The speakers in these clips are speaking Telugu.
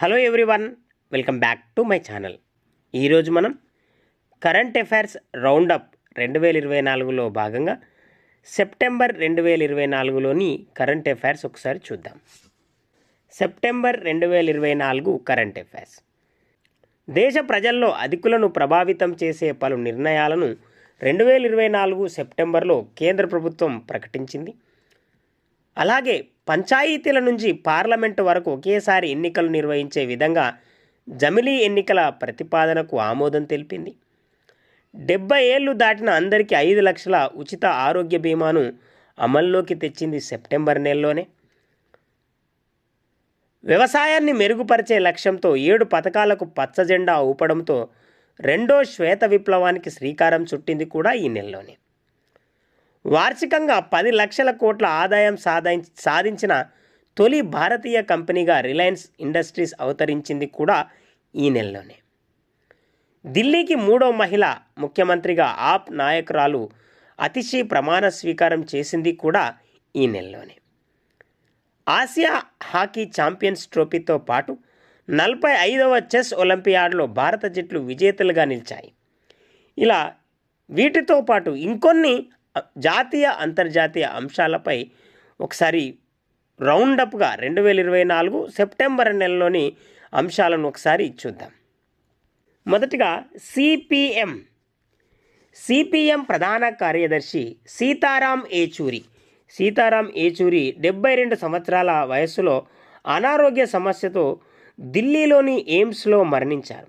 Hello everyone welcome back to my channel. ఈరోజు మనం కరెంట్ అఫైర్స్ రౌండప్ రెండు వేల ఇరవై నాలుగులో భాగంగా సెప్టెంబర్ రెండు వేల ఇరవై నాలుగులోని కరెంట్ అఫైర్స్ ఒకసారి చూద్దాం. సెప్టెంబర్ రెండు వేల ఇరవై నాలుగు కరెంట్ అఫైర్స్. దేశ ప్రజల్లో అధికులను ప్రభావితం చేసే పలు నిర్ణయాలను రెండు వేల ఇరవై నాలుగు సెప్టెంబర్లో కేంద్ర ప్రభుత్వం ప్రకటించింది. అలాగే పంచాయతీల నుంచి పార్లమెంటు వరకు ఒకేసారి ఎన్నికలు నిర్వహించే విధంగా జమిలీ ఎన్నికల ప్రతిపాదనకు ఆమోదం తెలిపింది. డెబ్బై ఏళ్ళు దాటిన అందరికీ ఐదు లక్షల ఉచిత ఆరోగ్య బీమాను అమల్లోకి తెచ్చింది సెప్టెంబర్ నెలలోనే. వ్యవసాయాన్ని మెరుగుపరిచే లక్ష్యంతో ఏడు పథకాలకు పచ్చ జెండా ఊపడంతో రెండో శ్వేత విప్లవానికి శ్రీకారం చుట్టింది కూడా ఈ నెలలోనే. వార్షికంగా పది లక్షల కోట్ల ఆదాయం సాధించ సాధించిన తొలి భారతీయ కంపెనీగా రిలయన్స్ ఇండస్ట్రీస్ అవతరించింది కూడా ఈ నెలలోనే. ఢిల్లీకి మూడో మహిళ ముఖ్యమంత్రిగా ఆప్ నాయకురాలు అతిశీ ప్రమాణ స్వీకారం చేసింది కూడా ఈ నెలలోనే. ఆసియా హాకీ ఛాంపియన్స్ ట్రోఫీతో పాటు నలభై ఐదవ చెస్ ఒలింపియాడ్లో భారత జట్లు విజేతలుగా నిలిచాయి. ఇలా వీటితో పాటు ఇంకొన్ని జాతీయ అంతర్జాతీయ అంశాలపై ఒకసారి రౌండప్గా రెండు వేల ఇరవై నాలుగు సెప్టెంబర్ నెలలోని అంశాలను ఒకసారి చూద్దాం. మొదటిగా సిపిఎం. సిపిఎం ప్రధాన కార్యదర్శి సీతారాం ఏచూరి సీతారాం ఏచూరి డెబ్బై రెండు సంవత్సరాల వయస్సులో అనారోగ్య సమస్యతో దిల్లీలోని ఎయిమ్స్లో మరణించారు.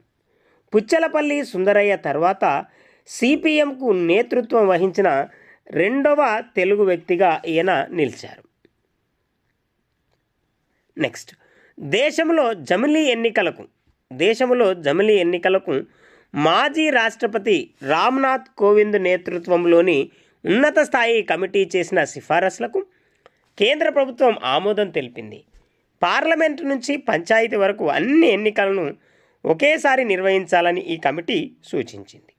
పుచ్చలపల్లి సుందరయ్య తర్వాత సిపిఎంకు నేతృత్వం వహించిన రెండవ తెలుగు వ్యక్తిగా ఈయన నిలిచారు. నెక్స్ట్ దేశంలో జమిలీ ఎన్నికలకు దేశంలో జమిలీ ఎన్నికలకు మాజీ రాష్ట్రపతి రామ్నాథ్ కోవింద్ నేతృత్వంలోని ఉన్నత స్థాయి కమిటీ చేసిన సిఫారసులకు కేంద్ర ప్రభుత్వం ఆమోదం తెలిపింది. పార్లమెంటు నుంచి పంచాయతీ వరకు అన్ని ఎన్నికలను ఒకేసారి నిర్వహించాలని ఈ కమిటీ సూచించింది.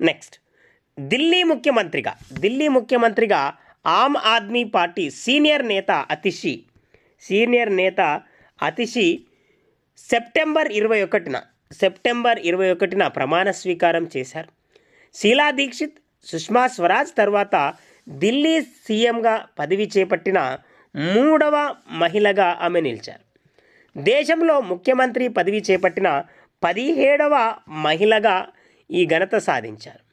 నెక్స్ట్ ఢిల్లీ ముఖ్యమంత్రిగా ఢిల్లీ ముఖ్యమంత్రిగా ఆమ్ ఆద్మీ పార్టీ సీనియర్ నేత అతిషి. సీనియర్ నేత అతిషి సెప్టెంబర్ ఇరవై ఒకటిన సెప్టెంబర్ ఇరవై ఒకటిన ప్రమాణ స్వీకారం చేశారు. శీలా దీక్షిత్ సుష్మా స్వరాజ్ తర్వాత ఢిల్లీ సీఎంగా పదవి చేపట్టిన మూడవ మహిళగా ఆమె నిలిచారు. దేశంలో ముఖ్యమంత్రి పదవి చేపట్టిన పదిహేడవ మహిళగా ఈ ఘనత సాధించారు.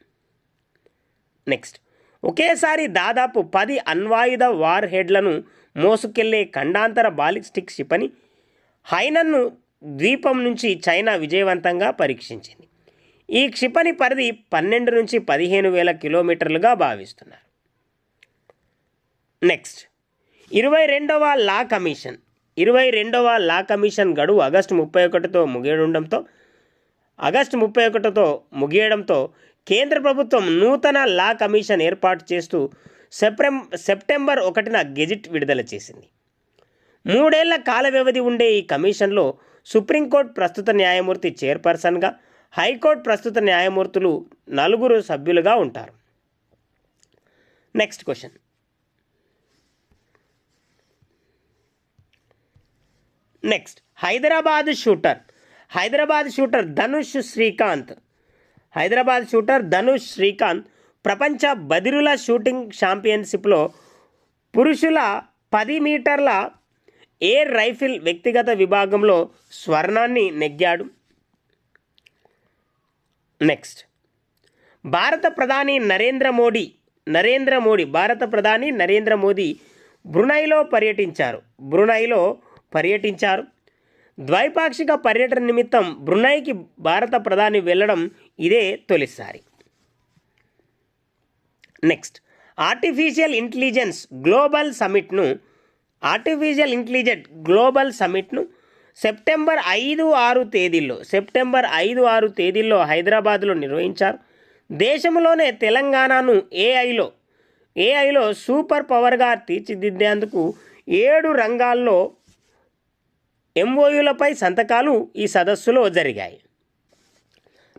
నెక్స్ట్. ఒకేసారి దాదాపు పది అణ్వాయుధ వార్ హెడ్లను మోసుకెళ్ళే ఖండాంతర బాలిస్టిక్ క్షిపణి హైనన్ను ద్వీపం నుంచి చైనా విజయవంతంగా పరీక్షించింది. ఈ క్షిపణి పరిధి పన్నెండు నుంచి పదిహేను వేల కిలోమీటర్లుగా భావిస్తున్నారు. నెక్స్ట్. ఇరవై రెండవ లా కమిషన్. ఇరవై రెండవ లా కమిషన్ గడువు ఆగస్టు ముప్పై ఒకటితో ముగియడంతో ఆగస్టు ముప్పై ఒకటితో ముగియడంతో కేంద్ర ప్రభుత్వం నూతన లా కమిషన్ ఏర్పాటు చేస్తూ సెప్టెం సెప్టెంబర్ ఒకటిన గెజిట్ విడుదల చేసింది. మూడేళ్ళ కాల వ్యవధి ఉండే ఈ కమిషన్లో సుప్రీంకోర్టు ప్రస్తుత న్యాయమూర్తి చైర్పర్సన్గా హైకోర్టు ప్రస్తుత న్యాయమూర్తులు నలుగురు సభ్యులుగా ఉంటారు. Next question. Next Hyderabad shooter. Hyderabad shooter Dhanush Srikanth Hyderabad shooter Dhanush Srikanth ప్రపంచ బదిరుల షూటింగ్ ఛాంపియన్షిప్లో పురుషుల పది మీటర్ల ఎయిర్ రైఫిల్ వ్యక్తిగత విభాగంలో స్వర్ణాన్ని నెగ్గాడు. నెక్స్ట్. భారత ప్రధాని నరేంద్ర మోడీ నరేంద్ర మోడీ భారత ప్రధాని నరేంద్ర మోదీ బ్రునైలో పర్యటించారు. బ్రునైలో పర్యటించారు. ద్వైపాక్షిక పర్యటన నిమిత్తం బ్రునైకి భారత ప్రధాని వెళ్ళడం ఇదే తొలిసారి. నెక్స్ట్ ఆర్టిఫిషియల్ ఇంటెలిజెన్స్ గ్లోబల్ సమిట్ను ఆర్టిఫిషియల్ ఇంటెలిజెంట్ గ్లోబల్ సమిట్ను సెప్టెంబర్ ఐదు ఆరు తేదీల్లో సెప్టెంబర్ ఐదు ఆరు తేదీల్లో హైదరాబాద్లో నిర్వహించారు. దేశంలోనే తెలంగాణను ఏఐలో ఏఐలో సూపర్ పవర్గా తీర్చిదిద్దేందుకు ఏడు రంగాల్లో ఎంఓయులపై సంతకాలు ఈ సదస్సులో జరిగాయి.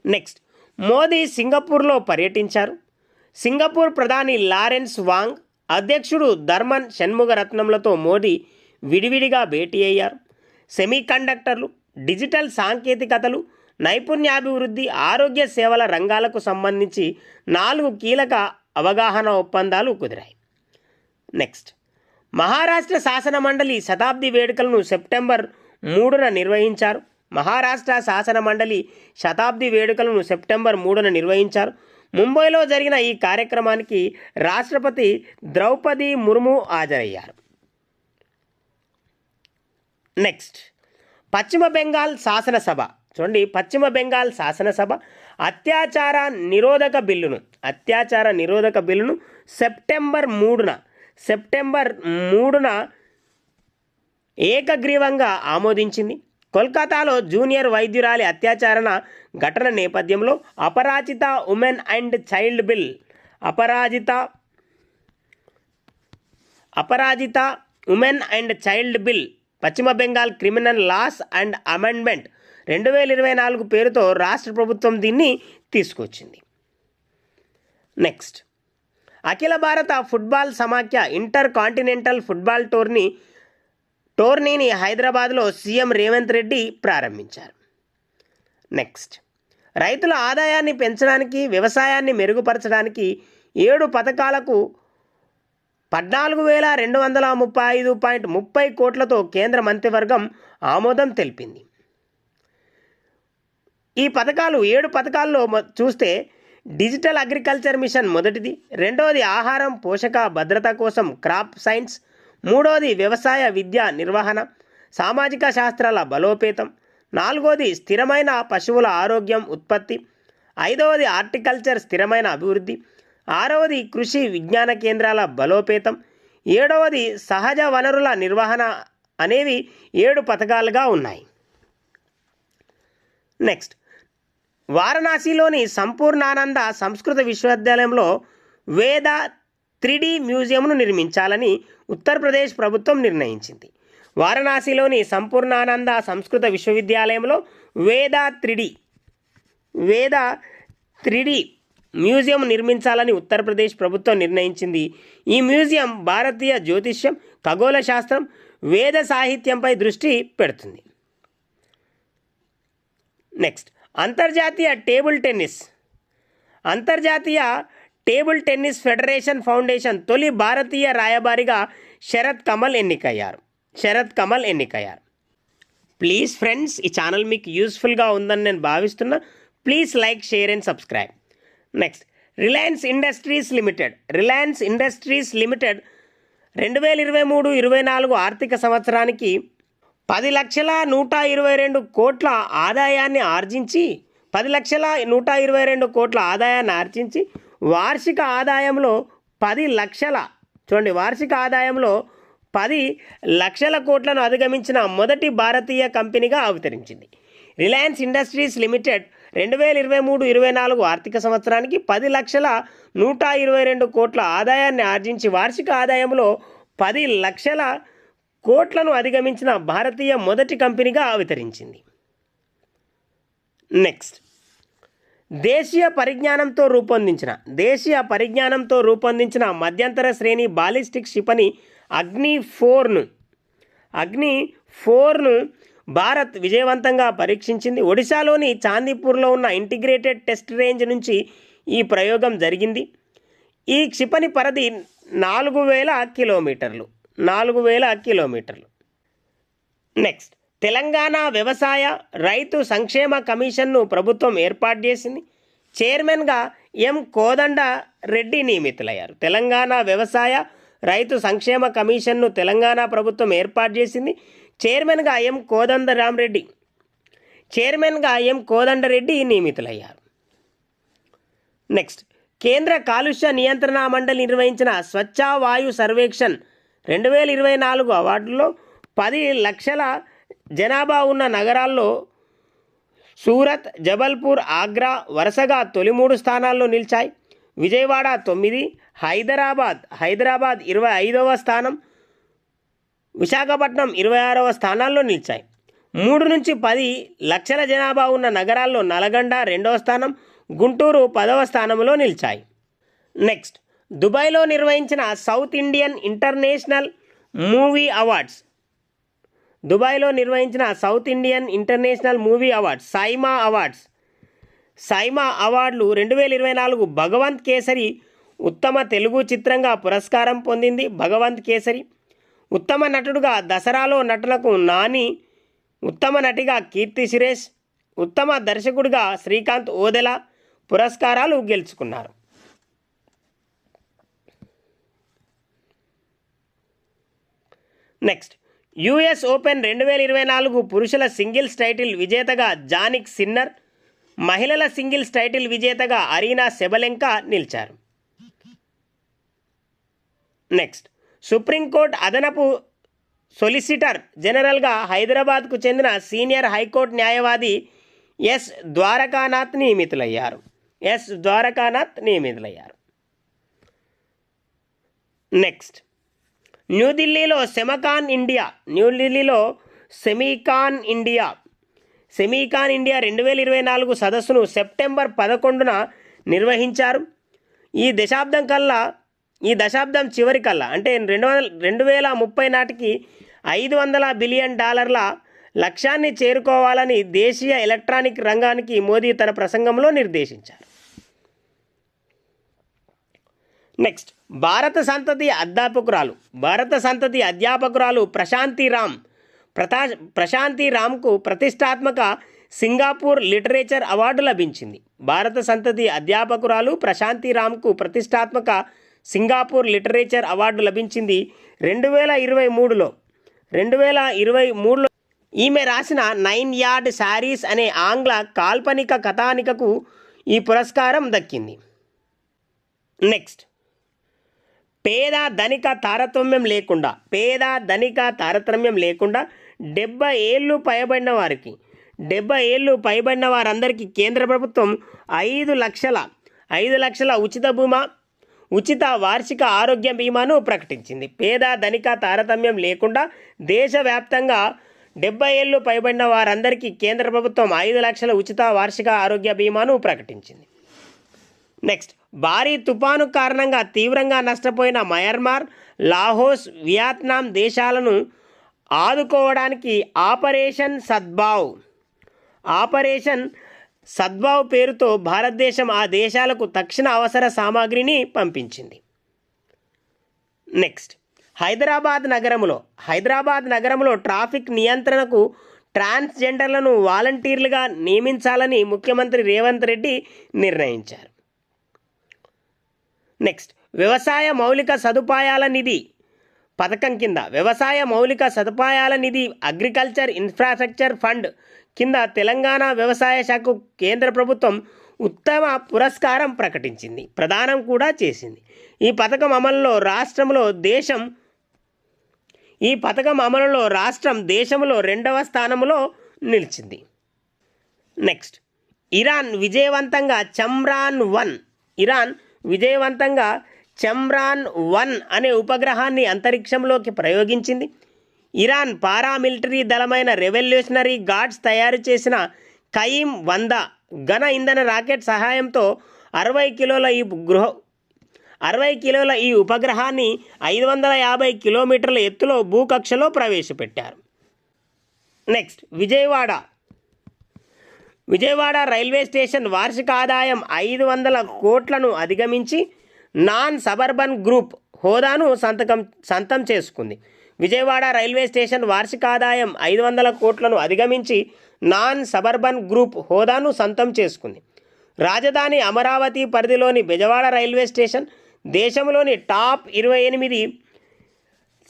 నెక్స్ట్ మోదీ సింగపూర్లో పర్యటించారు. సింగపూర్ ప్రధాని లారెన్స్ వాంగ్ అధ్యక్షుడు ధర్మన్ షణ్ముగరత్నంలతో మోదీ విడివిడిగా భేటీ అయ్యారు. సెమీ కండక్టర్లు డిజిటల్ సాంకేతికతలు నైపుణ్యాభివృద్ధి ఆరోగ్య సేవల రంగాలకు సంబంధించి నాలుగు కీలక అవగాహన ఒప్పందాలు కుదిరాయి. నెక్స్ట్ మహారాష్ట్ర శాసన మండలి శతాబ్ది వేడుకలను సెప్టెంబర్ మూడున నిర్వహించారు. మహారాష్ట్ర శాసన మండలి శతాబ్ది వేడుకలను సెప్టెంబర్ మూడున నిర్వహించారు. ముంబైలో జరిగిన ఈ కార్యక్రమానికి రాష్ట్రపతి ద్రౌపది ముర్ము హాజరయ్యారు. నెక్స్ట్ పశ్చిమ బెంగాల్ శాసనసభ. చూడండి పశ్చిమ బెంగాల్ శాసనసభ అత్యాచార నిరోధక బిల్లును అత్యాచార నిరోధక బిల్లును సెప్టెంబర్ మూడున సెప్టెంబర్ మూడున ఏకగ్రీవంగా ఆమోదించింది. కోల్కతాలో జూనియర్ వైద్యురాలి అత్యాచారణ ఘటన నేపథ్యంలో Aparajita women and child bill Aparajita Aparajita women and child bill పశ్చిమ Bengal criminal laws and amendment రెండు వేల ఇరవై నాలుగు పేరుతో రాష్ట్ర ప్రభుత్వం దీన్ని తీసుకొచ్చింది. నెక్స్ట్. అఖిల భారత ఫుట్బాల్ సమాఖ్య ఇంటర్ కాంటినెంటల్ ఫుట్బాల్ టోర్నీ టోర్నీని హైదరాబాద్లో సీఎం రేవంత్ రెడ్డి ప్రారంభించారు. నెక్స్ట్ రైతుల ఆదాయాన్ని పెంచడానికి వ్యవసాయాన్ని మెరుగుపరచడానికి ఏడు పథకాలకు పద్నాలుగు వేల రెండు వందల ముప్పై ఐదు పాయింట్ ముప్పై కోట్లతో కేంద్ర మంత్రివర్గం ఆమోదం తెలిపింది. ఈ పథకాలు ఏడు పథకాల్లో చూస్తే డిజిటల్ అగ్రికల్చర్ మిషన్ మొదటిది రెండవది ఆహారం పోషక భద్రత కోసం క్రాప్ సైన్స్ మూడవది వ్యవసాయ విద్య నిర్వహణ సామాజిక శాస్త్రాల బలోపేతం నాలుగోది స్థిరమైన పశువుల ఆరోగ్యం ఉత్పత్తి ఐదవది హార్టికల్చర్ స్థిరమైన అభివృద్ధి ఆరవది కృషి విజ్ఞాన కేంద్రాల బలోపేతం ఏడవది సహజ వనరుల నిర్వహణ అనేవి ఏడు పథకాలుగా ఉన్నాయి. నెక్స్ట్ వారణాసిలోని సంపూర్ణానంద సంస్కృత విశ్వవిద్యాలయంలో వేద త్రీడీ మ్యూజియంను నిర్మించాలని ఉత్తరప్రదేశ్ ప్రభుత్వం నిర్ణయించింది. వారణాసిలోని సంపూర్ణానంద సంస్కృత విశ్వవిద్యాలయంలో వేద త్రిడి వేద త్రిడి మ్యూజియం నిర్మించాలని ఉత్తరప్రదేశ్ ప్రభుత్వం నిర్ణయించింది. ఈ మ్యూజియం భారతీయ జ్యోతిష్యం ఖగోళ శాస్త్రం వేద సాహిత్యంపై దృష్టి పెడుతుంది. నెక్స్ట్ అంతర్జాతీయ టేబుల్ టెన్నిస్. అంతర్జాతీయ టేబుల్ టెన్నిస్ ఫెడరేషన్ ఫౌండేషన్ తొలి భారతీయ రాయబారిగా శరత్ కమల్ ఎన్నికయ్యారు. శరత్ కమల్ ఎన్నికయ్యారు. ప్లీజ్ ఫ్రెండ్స్ ఈ ఛానల్ మీకు యూస్ఫుల్గా ఉందని నేను భావిస్తున్నా. Please like share and subscribe. Next Reliance Industries Limited. Reliance Industries Limited రెండు వేల ఇరవై మూడు ఇరవై నాలుగు ఆర్థిక సంవత్సరానికి పది లక్షల నూట ఇరవై రెండు కోట్ల ఆదాయాన్ని ఆర్జించి పది లక్షల నూట ఇరవై రెండు కోట్ల ఆదాయాన్ని ఆర్జించి వార్షిక ఆదాయంలో పది లక్షల చూడండి వార్షిక ఆదాయంలో పది లక్షల కోట్లను అధిగమించిన మొదటి భారతీయ కంపెనీగా అవతరించింది. రిలయన్స్ ఇండస్ట్రీస్ లిమిటెడ్ రెండు వేల ఇరవై మూడు ఇరవై నాలుగు ఆర్థిక సంవత్సరానికి పది లక్షల నూట ఇరవై రెండు కోట్ల ఆదాయాన్ని ఆర్జించి వార్షిక ఆదాయంలో పది లక్షల కోట్లను అధిగమించిన భారతీయ మొదటి కంపెనీగా అవతరించింది. నెక్స్ట్. దేశీయ పరిజ్ఞానంతో రూపొందించిన దేశీయ పరిజ్ఞానంతో రూపొందించిన మధ్యంతర శ్రేణి బాలిస్టిక్ క్షిపణి అగ్ని ఫోర్ను అగ్ని ఫోర్ను భారత్ విజయవంతంగా పరీక్షించింది. ఒడిశాలోని చాందీపూర్లో ఉన్న ఇంటిగ్రేటెడ్ టెస్ట్ రేంజ్ నుంచి ఈ ప్రయోగం జరిగింది. ఈ క్షిపణి పరిధి నాలుగు వేల కిలోమీటర్లు నాలుగు వేల కిలోమీటర్లు. నెక్స్ట్. తెలంగాణ వ్యవసాయ రైతు సంక్షేమ కమిషన్ను ప్రభుత్వం ఏర్పాటు చేసింది. చైర్మన్గా ఎం. కోదండ రెడ్డి నియమితులయ్యారు. తెలంగాణ వ్యవసాయ రైతు సంక్షేమ కమిషన్ను తెలంగాణ ప్రభుత్వం ఏర్పాటు చేసింది. చైర్మన్గా ఎం. కోదండరామరెడ్డి చైర్మన్గా ఎం. కోదండరెడ్డి నియమితులయ్యారు. నెక్స్ట్ కేంద్ర కాలుష్య నియంత్రణ మండలి నిర్వహించిన స్వచ్ఛ వాయు సర్వేక్షన్ రెండు వేల ఇరవై నాలుగు అవార్డులో పది లక్షల జనాభా ఉన్న నగరాల్లో సూరత్ జబల్పూర్ ఆగ్రా వరుసగా తొలి మూడు స్థానాల్లో నిలిచాయి. విజయవాడ తొమ్మిది హైదరాబాద్ హైదరాబాద్ ఇరవై ఐదవ స్థానం విశాఖపట్నం ఇరవై ఆరవ స్థానాల్లో నిలిచాయి. మూడు నుంచి పది లక్షల జనాభా ఉన్న నగరాల్లో నల్గొండ రెండవ స్థానం గుంటూరు పదవ స్థానంలో నిలిచాయి. నెక్స్ట్ దుబాయ్లో నిర్వహించిన South Indian International Movie Awards దుబాయ్లో నిర్వహించిన South Indian International Movie Awards SIIMA awards. SIIMA అవార్డులు రెండు వేల ఇరవై నాలుగు భగవంత్ కేసరి ఉత్తమ తెలుగు చిత్రంగా పురస్కారం పొందింది భగవంత్ కేసరి. ఉత్తమ నటుడుగా దసరాలో నటులకు నాని ఉత్తమ నటిగా కీర్తి సురేష్ ఉత్తమ దర్శకుడిగా శ్రీకాంత్ ఓదెల పురస్కారాలు గెలుచుకున్నారు. నెక్స్ట్ యుఎస్ ఓపెన్ రెండు వేల ఇరవై నాలుగు పురుషుల సింగిల్స్ టైటిల్ విజేతగా జానిక్ సిన్నర్ మహిళల సింగిల్స్ టైటిల్ విజేతగా అరీనా సెబలెంకా నిలిచారు. నెక్స్ట్ సుప్రీంకోర్టు అదనపు సొలిసిటర్ జనరల్గా హైదరాబాద్కు చెందిన సీనియర్ హైకోర్టు న్యాయవాది ఎస్ ద్వారకానాథ్ నియమితులయ్యారు. ఎస్ ద్వారకానాథ్ నియమితులయ్యారు. నెక్స్ట్ న్యూఢిల్లీలో సెమకాన్ ఇండియా న్యూఢిల్లీలో సెమీకాన్ ఇండియా. సెమీకాన్ ఇండియా రెండు వేల ఇరవై నాలుగు సదస్సును సెప్టెంబర్ పదకొండున నిర్వహించారు. ఈ దశాబ్దం కల్లా ఈ దశాబ్దం చివరి కల్లా అంటే రెండు వందల రెండు వేల ముప్పై నాటికి ఐదు వందల బిలియన్ డాలర్ల లక్ష్యాన్ని చేరుకోవాలని దేశీయ ఎలక్ట్రానిక్ రంగానికి మోదీ తన ప్రసంగంలో నిర్దేశించారు. నెక్స్ట్ భారత సంతతి అధ్యాపకురాలు భారత సంతతి అధ్యాపకురాలు ప్రశాంతి రామ్ ప్రతా ప్రశాంతి రామ్కు ప్రతిష్టాత్మక సింగాపూర్ లిటరేచర్ అవార్డు లభించింది భారత సంతతి అధ్యాపకురాలు ప్రశాంతి రామ్కు ప్రతిష్టాత్మక సింగాపూర్ లిటరేచర్ అవార్డు లభించింది రెండు వేల ఇరవై మూడులో. రెండు వేల ఇరవై మూడులో ఈమె రాసిన నైన్ యార్డ్ శారీస్ అనే ఆంగ్ల కాల్పనిక కథానికకు ఈ పురస్కారం దక్కింది. నెక్స్ట్ పేద ధనిక తారతమ్యం లేకుండా పేద ధనిక తారతమ్యం లేకుండా డెబ్బై ఏళ్ళు పైబడిన వారికి డెబ్బై ఏళ్ళు పైబడిన వారందరికీ కేంద్ర ప్రభుత్వం ఐదు లక్షల ఐదు లక్షల ఉచిత బీమా ఉచిత వార్షిక ఆరోగ్య బీమాను ప్రకటించింది. పేద ధనిక తారతమ్యం లేకుండా దేశవ్యాప్తంగా డెబ్బై ఏళ్ళు పైబడిన వారందరికీ కేంద్ర ప్రభుత్వం ఐదు లక్షల ఉచిత వార్షిక ఆరోగ్య బీమాను ప్రకటించింది. నెక్స్ట్ భారీ తుపాను కారణంగా తీవ్రంగా నష్టపోయిన మయన్మార్ లాహోస్ వియత్నాం దేశాలను ఆదుకోవడానికి ఆపరేషన్ సద్భావ్ ఆపరేషన్ సద్భావ్ పేరుతో భారతదేశం ఆ దేశాలకు తక్షణ అవసర సామాగ్రిని పంపించింది. నెక్స్ట్ హైదరాబాద్ నగరంలో హైదరాబాద్ నగరంలో ట్రాఫిక్ నియంత్రణకు ట్రాన్స్జెండర్లను వాలంటీర్లుగా నియమించాలని ముఖ్యమంత్రి రేవంత్ రెడ్డి నిర్ణయించారు. నెక్స్ట్ వ్యవసాయ మౌలిక సదుపాయాల నిధి. పథకం కింద వ్యవసాయ మౌలిక సదుపాయాల నిధి అగ్రికల్చర్ ఇన్ఫ్రాస్ట్రక్చర్ ఫండ్ కింద తెలంగాణ వ్యవసాయ శాఖకు కేంద్ర ప్రభుత్వం ఉత్తమ పురస్కారం ప్రకటించింది. ప్రదానం కూడా చేసింది. ఈ పథకం అమలులో రాష్ట్రంలో దేశం ఈ పథకం అమలులో రాష్ట్రం దేశంలో రెండవ స్థానంలో నిలిచింది. నెక్స్ట్ ఇరాన్ విజయవంతంగా చమ్రాన్ వన్. ఇరాన్ విజయవంతంగా చమ్రాన్ వన్ అనే ఉపగ్రహాన్ని అంతరిక్షంలోకి ప్రయోగించింది. ఇరాన్ పారామిలిటరీ దళమైన రెవల్యూషనరీ గార్డ్స్ తయారు చేసిన కయీం వంద ఘన ఇంధన రాకెట్ సహాయంతో అరవై కిలోల ఈ గృహ అరవై కిలోల ఈ ఉపగ్రహాన్ని ఐదు వందల యాభై కిలోమీటర్ల ఎత్తులో భూకక్షలో ప్రవేశపెట్టారు. Next Vijayawada Vijayawada railway station వార్షిక ఆదాయం ఐదు వందల కోట్లను అధిగమించి నాన్ సబర్బన్ గ్రూప్ హోదాను సంతకం సంతం చేసుకుంది. విజయవాడ రైల్వే స్టేషన్ వార్షిక ఆదాయం ఐదు వందల కోట్లను అధిగమించి నాన్ సబర్బన్ గ్రూప్ హోదాను సంతం చేసుకుంది. రాజధాని అమరావతి పరిధిలోని బెజవాడ రైల్వే స్టేషన్ దేశంలోని టాప్ ఇరవై ఎనిమిది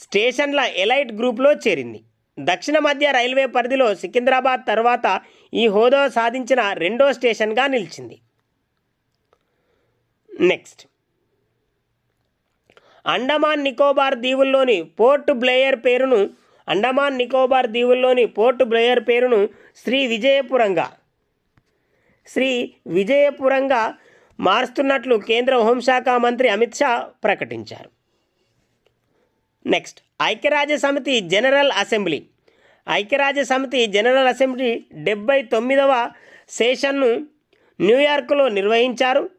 స్టేషన్ల ఎలైట్ గ్రూప్లో చేరింది. దక్షిణ మధ్య రైల్వే పరిధిలో సికింద్రాబాద్ తర్వాత ఈ హోదా సాధించిన రెండో స్టేషన్గా నిలిచింది. నెక్స్ట్. అండమాన్ నికోబార్ దీవుల్లోని పోర్ట్ బ్లేయర్ పేరును అండమాన్ నికోబార్ దీవుల్లోని పోర్ట్ బ్లేయర్ పేరును శ్రీ విజయపురంగా శ్రీ విజయపురంగా మారుస్తున్నట్లు కేంద్ర హోంశాఖ మంత్రి అమిత్ షా ప్రకటించారు. నెక్స్ట్. ఐక్యరాజ్య సమితి జనరల్ అసెంబ్లీ. ఐక్యరాజ్య సమితి జనరల్ అసెంబ్లీ డెబ్బై తొమ్మిదవ సెషన్ను న్యూయార్క్లో నిర్వహించారు.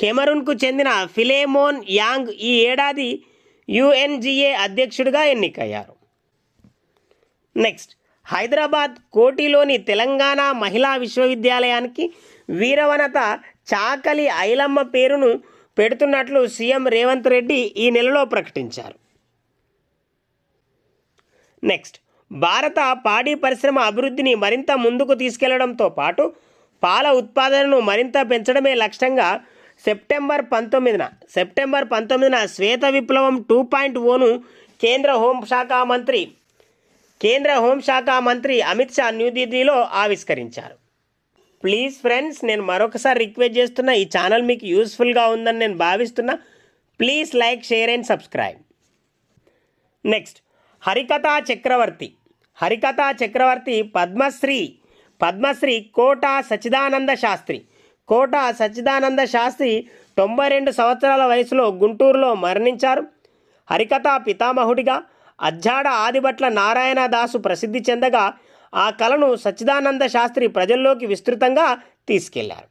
కెమరూన్కు చెందిన ఫిలేమోన్ యాంగ్ ఈ ఏడాది యుఎన్జిఏ అధ్యక్షుడిగా ఎన్నికయ్యారు. నెక్స్ట్ హైదరాబాద్ కోటిలోని తెలంగాణ మహిళా విశ్వవిద్యాలయానికి వీరవనత చాకలి ఐలమ్మ పేరును పెడుతున్నట్లు సీఎం రేవంత్ రెడ్డి ఈ నెలలో ప్రకటించారు. నెక్స్ట్ భారత పాడి పరిశ్రమ అభివృద్ధిని మరింత ముందుకు తీసుకెళ్ళడంతో పాటు పాల ఉత్పాదనను మరింత పెంచడమే లక్ష్యంగా సెప్టెంబర్ పంతొమ్మిదిన సెప్టెంబర్ పంతొమ్మిదిన శ్వేత విప్లవం టూ పాయింట్ ఓను కేంద్ర హోంశాఖ మంత్రి కేంద్ర హోంశాఖ మంత్రి అమిత్ షా న్యూఢిల్లీలో ఆవిష్కరించారు. ప్లీజ్ ఫ్రెండ్స్ నేను మరొకసారి రిక్వెస్ట్ చేస్తున్నా ఈ ఛానల్ మీకు యూస్ఫుల్గా ఉందని నేను భావిస్తున్నా. Please like share and subscribe next హరికథా చక్రవర్తి. హరికథా చక్రవర్తి పద్మశ్రీ. పద్మశ్రీ కోట సచిదానంద శాస్త్రి. కోట సచిదానంద శాస్త్రి తొంభై రెండు సంవత్సరాల వయసులో గుంటూరులో మరణించారు. హరికథా పితామహుడిగా అజ్జాడ ఆదిభట్ల నారాయణ దాసు ప్రసిద్ధి చెందగా ఆ కళను సచ్చిదానంద శాస్త్రి ప్రజల్లోకి విస్తృతంగా తీసుకెళ్ళారు.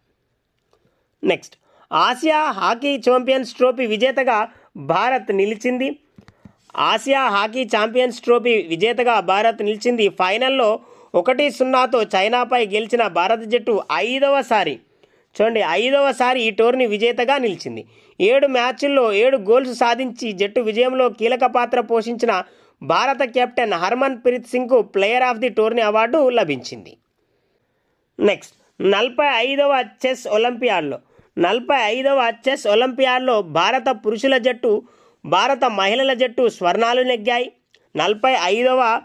Next Asia hockey champions trophy విజేతగా భారత్ నిలిచింది. ఆసియా హాకీ ఛాంపియన్స్ ట్రోఫీ విజేతగా భారత్ నిలిచింది. ఫైనల్లో ఒకటి సున్నాతో చైనాపై గెలిచిన భారత జట్టు ఐదవసారి చూడండి ఐదవసారి ఈ టోర్నీ విజేతగా నిలిచింది. ఏడు మ్యాచ్ల్లో ఏడు గోల్స్ సాధించి జట్టు విజయంలో కీలక పాత్ర పోషించిన భారత captain Harmanpreet సింగ్కు player of the tourney award లభించింది. నెక్స్ట్ నలభై ఐదవ చెస్ ఒలింపియాడ్లో. నలభై ఐదవ చెస్ ఒలింపియాడ్లో భారత పురుషుల జట్టు భారత మహిళల జట్టు స్వర్ణాలు నెగ్గాయి. నలభై ఐదవ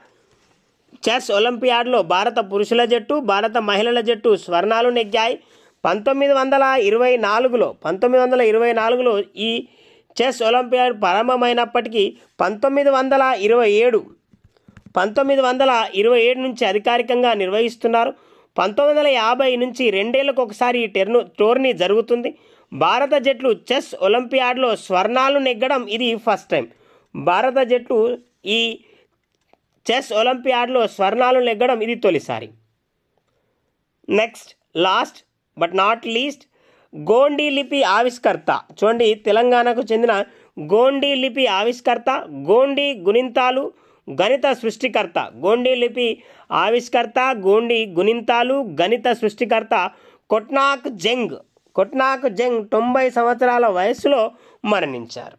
చెస్ ఒలింపియాడ్లో భారత పురుషుల జట్టు భారత మహిళల జట్టు స్వర్ణాలు నెగ్గాయి. పంతొమ్మిది వందల ఇరవై నాలుగులో పంతొమ్మిది వందల ఇరవై నాలుగులో ఈ చెస్ ఒలింపియాడ్ ప్రారంభమైనప్పటికీ పంతొమ్మిది వందల ఇరవై ఏడు పంతొమ్మిది వందల ఇరవై ఏడు నుంచి అధికారికంగా నిర్వహిస్తున్నారు. పంతొమ్మిది వందల యాభై నుంచి రెండేళ్ళకు ఒకసారి ఈ టెర్ను టోర్నీ జరుగుతుంది. భారత జట్లు చెస్ ఒలింపియాడ్లో స్వర్ణాలు నెగ్గడం ఇది ఫస్ట్ టైం. భారత జట్లు ఈ చెస్ ఒలింపియాడ్లో స్వర్ణాలు నెగ్గడం ఇది తొలిసారి. Next last but not least Gondi లిపి ఆవిష్కర్త. చూడండి తెలంగాణకు చెందిన గోండీ లిపి ఆవిష్కర్త గోండీ గుణింతాలు గణిత సృష్టికర్త. గోండీ లిపి ఆవిష్కర్త గోండీ గుణింతాలు గణిత సృష్టికర్త కొట్నాక్ జంగ్. కొట్నాక్ జంగ్ తొంభై సంవత్సరాల వయస్సులో మరణించారు.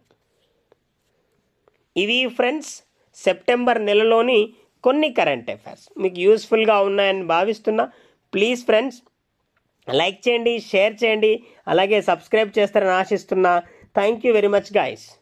ఇవి ఫ్రెండ్స్ సెప్టెంబర్ నెలలోని కొన్ని కరెంట్ అఫైర్స్. మీకు యూస్ఫుల్గా ఉన్నాయని భావిస్తున్నా ప్లీజ్ ఫ్రెండ్స్ లైక్ చేయండి షేర్ చేయండి అలాగే సబ్స్క్రైబ్ చేస్తారని ఆశిస్తున్నా. Thank you very much guys.